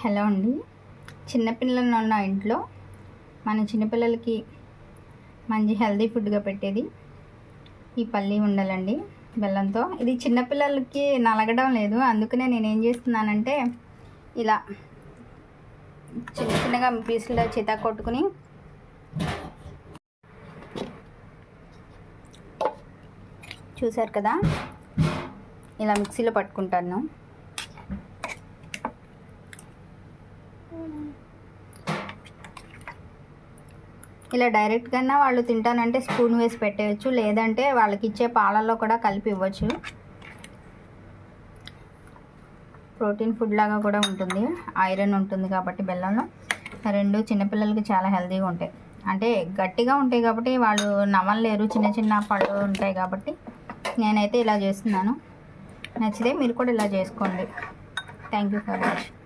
Hello అండి. చిన్నపిల్లలు ఉన్న ఇంట్లో మన చిన్నపిల్లలకి మంచి హెల్దీ ఫుడ్గా పెట్టేది ఈ పల్లి ఉండాలండి బెల్లంతో. ఇది చిన్నపిల్లలకి నలగడం లేదు. అందుకనే నేను ఏం చేస్తున్నానంటే ఇలా చిన్న చిన్నగా పీసులు చితా కొట్టుకుని చూశారు కదా? ఇలా మిక్సీలో పట్టుకుంటాను. ఇలా డైరెక్ట్గా వాళ్ళు తింటానంటే స్పూన్ వేసి పెట్టేయచ్చు లేదంటే వాళ్ళకి ఇచ్చే పాలల్లో కూడా కలిపి ఇవ్వచ్చు. ప్రోటీన్ ఫుడ్ లాగా కూడా ఉంటుంది. ఐరన్ ఉంటుంది కాబట్టి బెల్లంలో. రెండు చిన్నపిల్లలకి చాలా హెల్తీగా ఉంటాయి. అంటే గట్టిగా ఉంటాయి కాబట్టి వాళ్ళు నమ్మలేరు చిన్న చిన్న పళ్ళు ఉంటాయి కాబట్టి నేనైతే ఇలా చేస్తున్నాను. నచ్చితే మీరు కూడా ఇలా చేసుకోండి. Thank you for watching